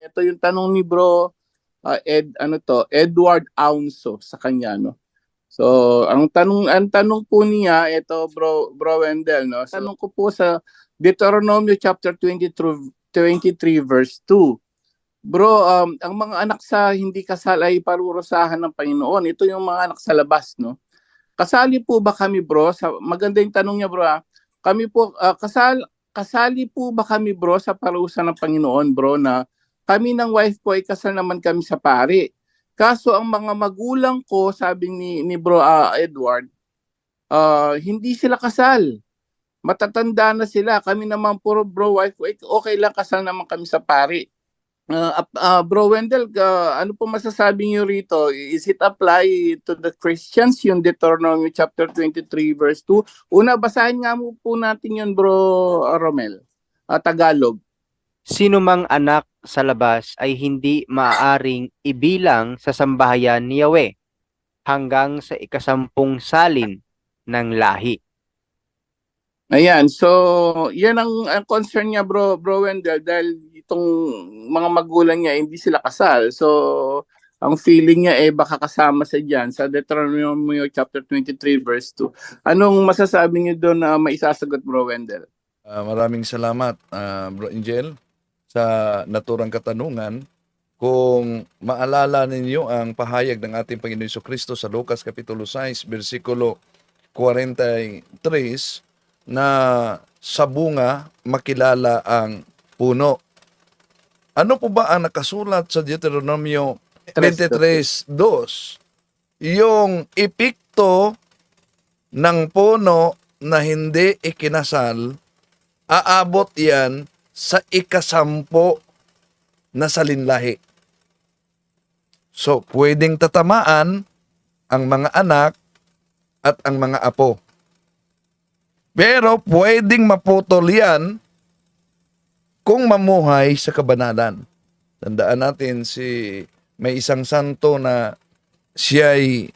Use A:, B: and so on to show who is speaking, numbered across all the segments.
A: Ito yung tanong ni bro uh, Ed ano to, Edward Aunso sa kanya no. So, ang tanong ang tanong po niya ito bro bro Wendell no. Tanong ko po sa Deuteronomy chapter 20 through 23 verse 2. Bro, um, ang mga anak sa hindi kasal ay parurusahan ng Panginoon. Ito yung mga anak sa labas, no? Kasali po ba kami, bro? Sa maganda yung tanong niya, bro. ah. Kami po ah, kasal kasali po ba kami, bro, sa parusa ng Panginoon, bro, na kami ng wife ko ay kasal naman kami sa pari. Kaso ang mga magulang ko, sabi ni ni Bro ah, Edward, ah, hindi sila kasal. Matatanda na sila. Kami naman puro bro wife ko, eh, okay lang kasal naman kami sa pari. Ap- ah, bro Wendell, ah, ano po masasabi niyo rito? Is it apply to the Christians yung Deuteronomy chapter 23 verse 2? Una, basahin nga mo po natin yun, bro Romel. Ah, Tagalog.
B: Sino mang anak sa labas ay hindi maaaring ibilang sa sambahayan ni Yahweh hanggang sa ikasampung salin ng lahi.
A: Ayan, so yan ang, ang concern niya bro, bro Wendell dahil itong mga magulang niya hindi sila kasal. So ang feeling niya eh baka kasama sa diyan sa Deuteronomy chapter 23 verse 2. Anong masasabi niyo doon na maisasagot bro Wendell?
C: Ah, maraming salamat, ah, Bro Angel, sa naturang katanungan. Kung maalala ninyo ang pahayag ng ating Panginoon Hesus Kristo sa Lucas Kapitulo 6, versikulo 43, na sa bunga makilala ang puno. Ano po ba ang nakasulat sa Deuteronomio 23.2? Yung epikto ng puno na hindi ikinasal aabot yan sa ikasampo na salinlahi. So, pwedeng tatamaan ang mga anak at ang mga apo. Pero pwedeng maputol yan kung mamuhay sa kabanalan. Tandaan natin si may isang santo na siya'y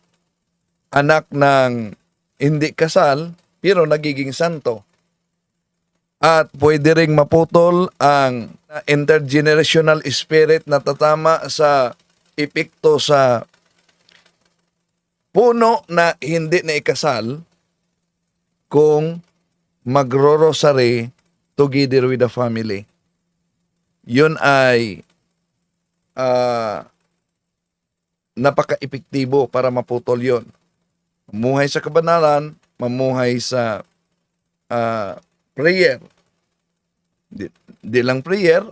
C: anak ng hindi kasal pero nagiging santo at pwede ring maputol ang intergenerational spirit na tatama sa epekto sa puno na hindi na ikasal kung magro-rosary together with the family. Yun ay ah, napaka-epektibo para maputol yon. Mamuhay sa kabanalan, mamuhay sa ah, prayer. Di, di lang prayer,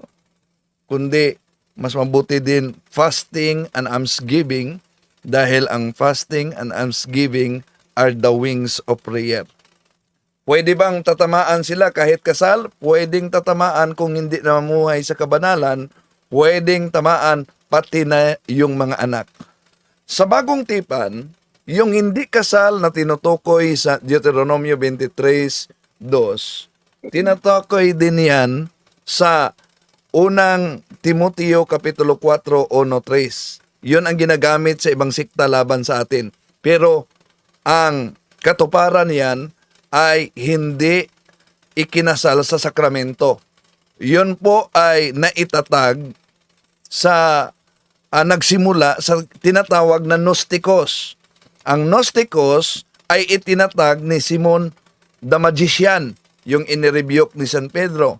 C: kundi mas mabuti din fasting and almsgiving dahil ang fasting and almsgiving are the wings of prayer. Pwede bang tatamaan sila kahit kasal? Pwedeng tatamaan kung hindi na mamuhay sa kabanalan. Pwedeng tamaan pati na yung mga anak. Sa bagong tipan, yung hindi kasal na tinutukoy sa Deuteronomio 23.2, tinatukoy din yan sa unang Timoteo Kapitulo 4, 1, 3. Yun ang ginagamit sa ibang sikta laban sa atin. Pero ang katuparan niyan ay hindi ikinasal sa sakramento. Yun po ay naitatag sa ah, nagsimula sa tinatawag na Gnosticos. Ang Gnosticos ay itinatag ni Simon the Magician, yung inirebuke ni San Pedro.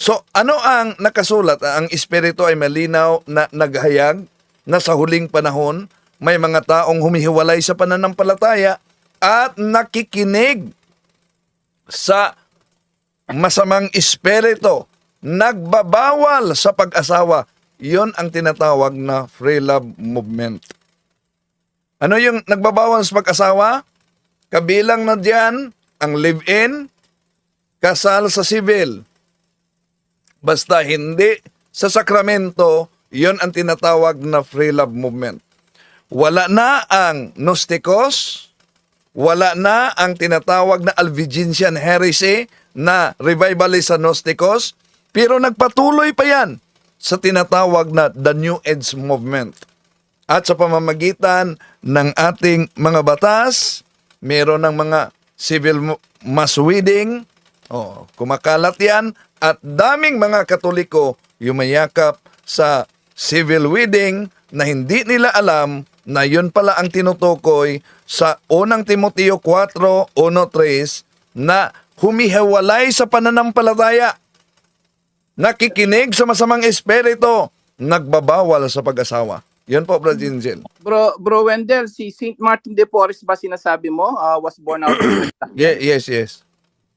C: So, ano ang nakasulat? Ang espiritu ay malinaw na naghayag na sa huling panahon may mga taong humihiwalay sa pananampalataya at nakikinig sa masamang espiritu, nagbabawal sa pag-asawa. Yon ang tinatawag na free love movement. Ano yung nagbabawal sa pag-asawa? Kabilang na diyan ang live-in, kasal sa civil. Basta hindi sa sakramento, yon ang tinatawag na free love movement. Wala na ang Gnosticos, wala na ang tinatawag na Albigensian heresy na revivalist sa Gnosticos, pero nagpatuloy pa yan sa tinatawag na the New Age movement. At sa pamamagitan ng ating mga batas, meron ng mga civil mass wedding, oh, kumakalat yan, at daming mga katoliko yumayakap sa civil wedding na hindi nila alam na yun pala ang tinutukoy sa unang Timoteo 4, 1, na humihiwalay sa pananampalataya, nakikinig sa masamang espiritu, nagbabawal sa pag-asawa. Yun po, Brother Jinjel.
A: Bro, bro Wendell, si St. Martin de Porres ba sinasabi mo uh, was born out of
C: Ye- yes, yes.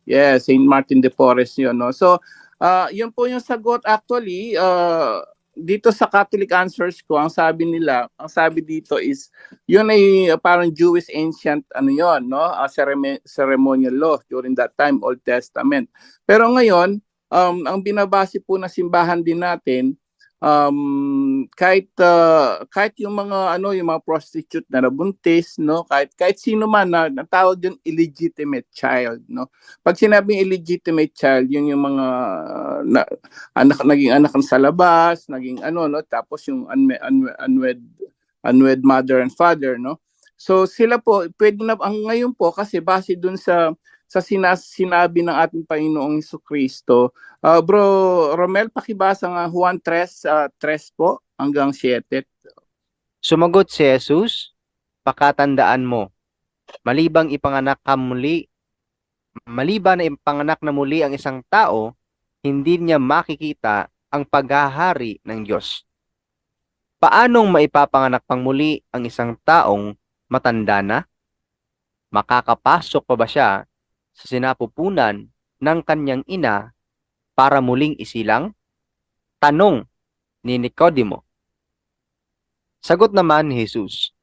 A: Yeah, St. Martin de Porres yun. No? So, uh, yun po yung sagot actually. Uh, dito sa Catholic Answers ko, ang sabi nila, ang sabi dito is, yun ay parang Jewish ancient, ano yun, no? Uh, ceremon- ceremonial law during that time, Old Testament. Pero ngayon, um, ang binabase po na simbahan din natin, um kahit uh, kahit yung mga ano yung mga prostitute na nabuntis no? Kahit kahit sino man na natawag yung illegitimate child no? Pag sinabing illegitimate child yun yung mga uh, na, anak naging anak sa labas naging ano no? Tapos yung unme, unwe, unwed unwed mother and father no? So sila po pwede na ang ngayon po kasi base dun sa sa sinas, sinabi ng ating Panginoong Hesus Kristo. Uh, bro Romel, pakibasa nga Juan 3, uh, 3 po hanggang 7.
B: Sumagot si Jesus, pakatandaan mo, malibang ipanganak ka muli, maliban na ipanganak na muli ang isang tao, hindi niya makikita ang paghahari ng Diyos. Paanong maipapanganak pang muli ang isang taong matanda na? Makakapasok pa ba siya sa sinapupunan ng kanyang ina para muling isilang? Tanong ni Nicodemo. Sagot naman ni Jesus,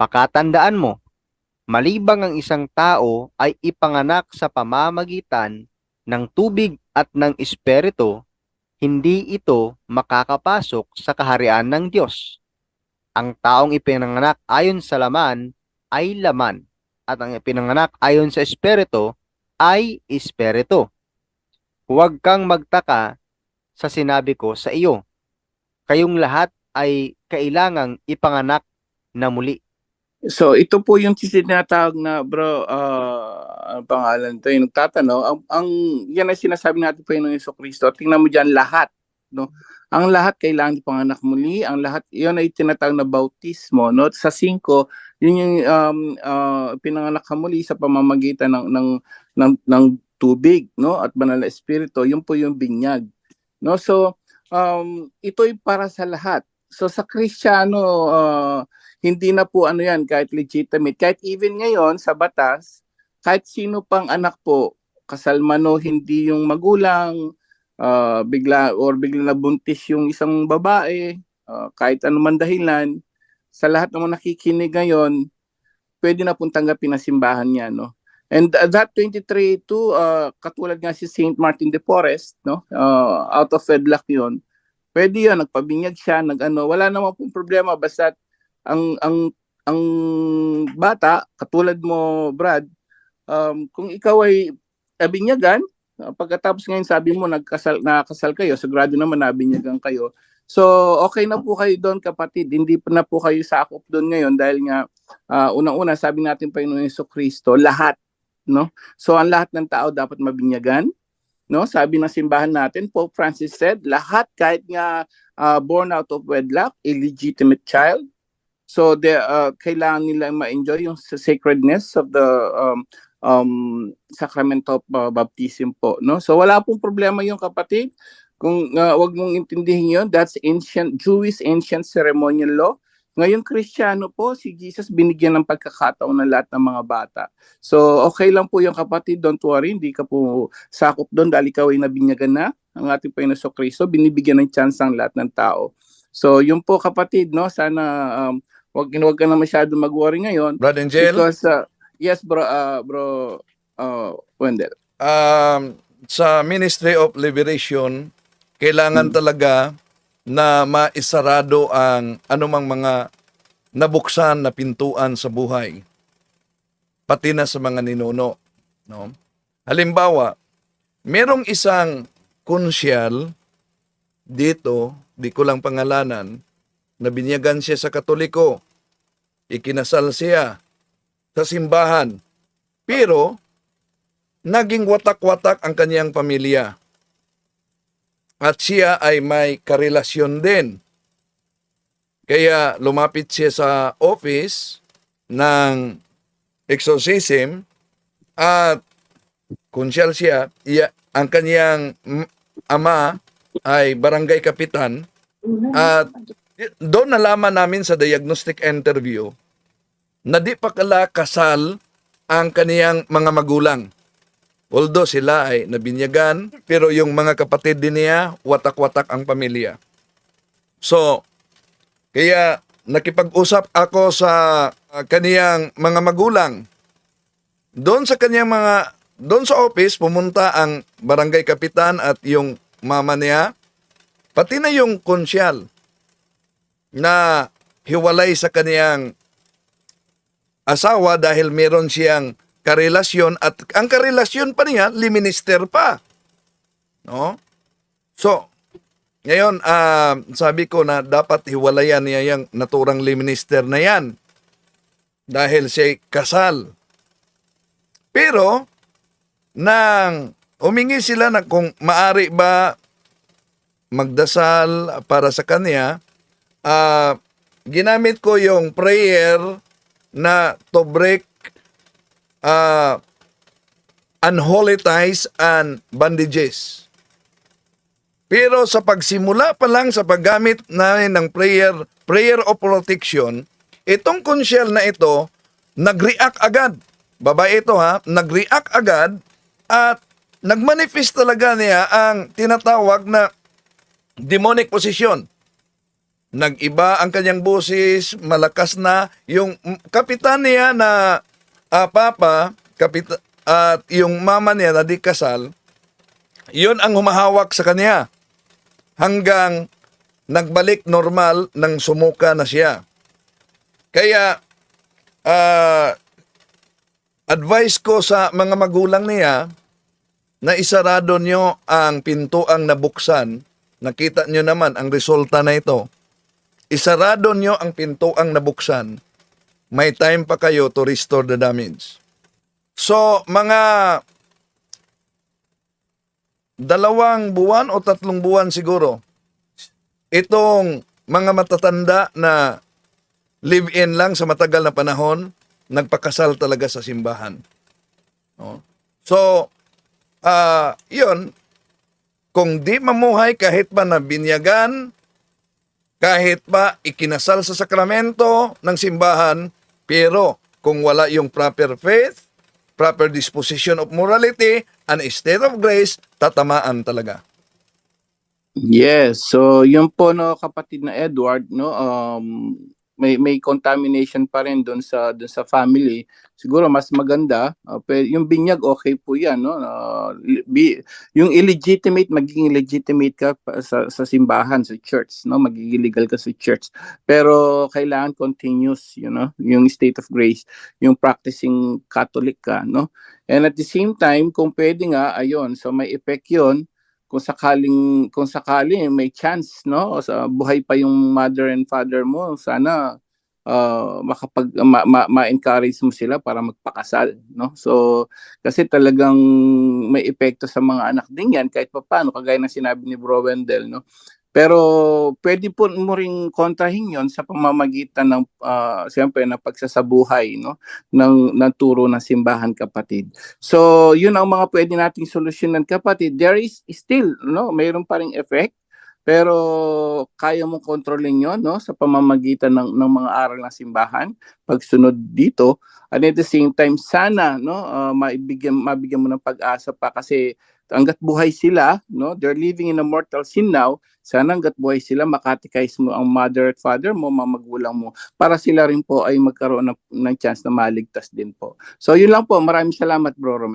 B: Pakatandaan mo, malibang ang isang tao ay ipanganak sa pamamagitan ng tubig at ng espiritu, hindi ito makakapasok sa kaharian ng Diyos. Ang taong ipinanganak ayon sa laman ay laman, at ang ipinanganak ayon sa espiritu ay espiritu. Huwag kang magtaka sa sinabi ko sa iyo. Kayong lahat ay kailangang ipanganak na muli.
A: So ito po yung tinatawag na bro, uh, ang pangalan to, yung nagtatanong, ang, ang yan ay sinasabi natin po yung Yeso Kristo. Tingnan mo diyan lahat, no? Ang lahat kailangan ipanganak muli, ang lahat yun ay tinatawag na bautismo, no? Sa 5, yun yung um, uh, pinanganak ka muli sa pamamagitan ng ng ng, ng tubig, no? At banal na espiritu, yun po yung binyag. No? So um, ito'y para sa lahat. So sa Kristiyano, uh, hindi na po ano yan, kahit legitimate. Kahit even ngayon sa batas, kahit sino pang anak po, kasalmano hindi yung magulang, uh, bigla or bigla nabuntis yung isang babae, uh, kahit anuman dahilan, sa lahat ng nakikinig ngayon, pwede na pong tanggapin na simbahan niya, no? And uh, that 23 to uh, katulad nga si St. Martin de Porres, no? Uh, out of wedlock 'yon. Pwede 'yon, nagpabinyag siya, nagano, wala namang pong problema basta ang ang ang bata katulad mo, Brad, um, kung ikaw ay abinyagan, pagkatapos ngayon sabi mo nagkasal nakasal kayo, sigurado naman nabinyagan kayo. So, okay na po kayo doon kapatid. Hindi pa na po kayo sakop doon ngayon dahil nga uh, unang-una sabi natin pa yung Yeso Kristo, lahat no? So ang lahat ng tao dapat mabinyagan, no? Sabi ng simbahan natin, Pope Francis said, lahat kahit nga uh, born out of wedlock, illegitimate child, so they uh, kailangan nila ma-enjoy yung sacredness of the um, um, sacrament of uh, baptism po, no? So wala pong problema yung kapatid. Kung uh, wag mong intindihin yun, that's ancient Jewish ancient ceremonial law. Ngayon, Kristiyano po, si Jesus binigyan ng pagkakataon ng lahat ng mga bata. So, okay lang po yung kapatid, don't worry, hindi ka po sakop doon dahil ikaw ay nabinyagan na ang ating Panginoon Kristo, binibigyan ng chance ang lahat ng tao. So, yun po kapatid, no, sana um, wag, wag ka na masyado mag-worry ngayon.
C: Brother Angel,
A: Because, uh, yes bro, uh, bro, uh, Wendell.
C: um, sa Ministry of Liberation, kailangan talaga na maisarado ang anumang mga nabuksan na pintuan sa buhay. Pati na sa mga ninuno. No? Halimbawa, merong isang konsyal dito, di ko lang pangalanan, na binyagan siya sa katoliko. Ikinasal siya sa simbahan. Pero, naging watak-watak ang kanyang pamilya. at siya ay may karelasyon din. Kaya lumapit siya sa office ng exorcism at kunsyal siya, iya, ang kanyang mm, ama ay barangay kapitan at doon nalaman namin sa diagnostic interview na di pa kala kasal ang kaniyang mga magulang. Although sila ay nabinyagan, pero yung mga kapatid din niya, watak-watak ang pamilya. So, kaya nakipag-usap ako sa uh, kaniyang mga magulang. Doon sa kaniyang mga, doon sa office, pumunta ang barangay kapitan at yung mama niya, pati na yung konsyal na hiwalay sa kaniyang asawa dahil meron siyang karelasyon at ang karelasyon pa niya, liminister pa. No? So, ngayon, ah, sabi ko na dapat hiwalayan niya yung naturang liminister na yan dahil siya kasal. Pero, nang humingi sila na kung maari ba magdasal para sa kanya, ah, ginamit ko yung prayer na to break uh, unholy ties and bandages. Pero sa pagsimula pa lang sa paggamit namin ng prayer, prayer of protection, itong konsyel na ito, nag-react agad. Babae ito ha, nag-react agad at nag-manifest talaga niya ang tinatawag na demonic possession nag-iba ang kanyang boses, malakas na. Yung kapitan niya na ah, papa, kapita, at yung mama niya na di kasal, yun ang humahawak sa kanya. Hanggang nagbalik normal nang sumuka na siya. Kaya, ah, advice ko sa mga magulang niya na isarado nyo ang pintuang nabuksan. Nakita nyo naman ang resulta na ito isarado nyo ang pintuang nabuksan, may time pa kayo to restore the damage. So, mga dalawang buwan o tatlong buwan siguro, itong mga matatanda na live-in lang sa matagal na panahon, nagpakasal talaga sa simbahan. No? So, ah yun, kung di mamuhay kahit pa na binyagan, kahit pa ikinasal sa sakramento ng simbahan, pero kung wala yung proper faith, proper disposition of morality, and state of grace, tatamaan talaga.
A: Yes. So, yun po no kapatid na Edward, no, um may may contamination pa rin doon sa doon sa family. Siguro mas maganda, uh, yung binyag okay po 'yan, no. Uh, li- bi- yung illegitimate magiging legitimate ka sa sa simbahan, sa church, no, magiging legal ka sa church. Pero kailangan continuous, you know, yung state of grace, yung practicing Catholic ka, no. And at the same time, kung pwede nga, ayun, so may effect 'yon kung sakaling kung sakali may chance no sa buhay pa yung mother and father mo sana uh, makapag ma, ma, ma-encourage mo sila para magpakasal no? So kasi talagang may epekto sa mga anak din yan kahit papaano kagaya ng sinabi ni Bro Wendell no pero pwede po mo ring kontrahin yon sa pamamagitan ng uh, siyempre ng pagsasabuhay no? Ng ng turo ng simbahan kapatid. So, yun ang mga pwede nating solusyonan kapatid. There is still, no, mayroon pa ring effect, pero kaya mong kontrolin yon no, sa pamamagitan ng, ng mga aral ng simbahan, pagsunod dito. And at the same time, sana, no, uh, maibigyan, mabigyan mo ng pag-asa pa kasi hanggat buhay sila, no, they're living in a mortal sin now, sana hanggat buhay sila, makatikais mo ang mother at father mo, mga magulang mo, para sila rin po ay magkaroon ng, ng chance na maligtas din po. So, yun lang po. Maraming salamat, Bro Romel.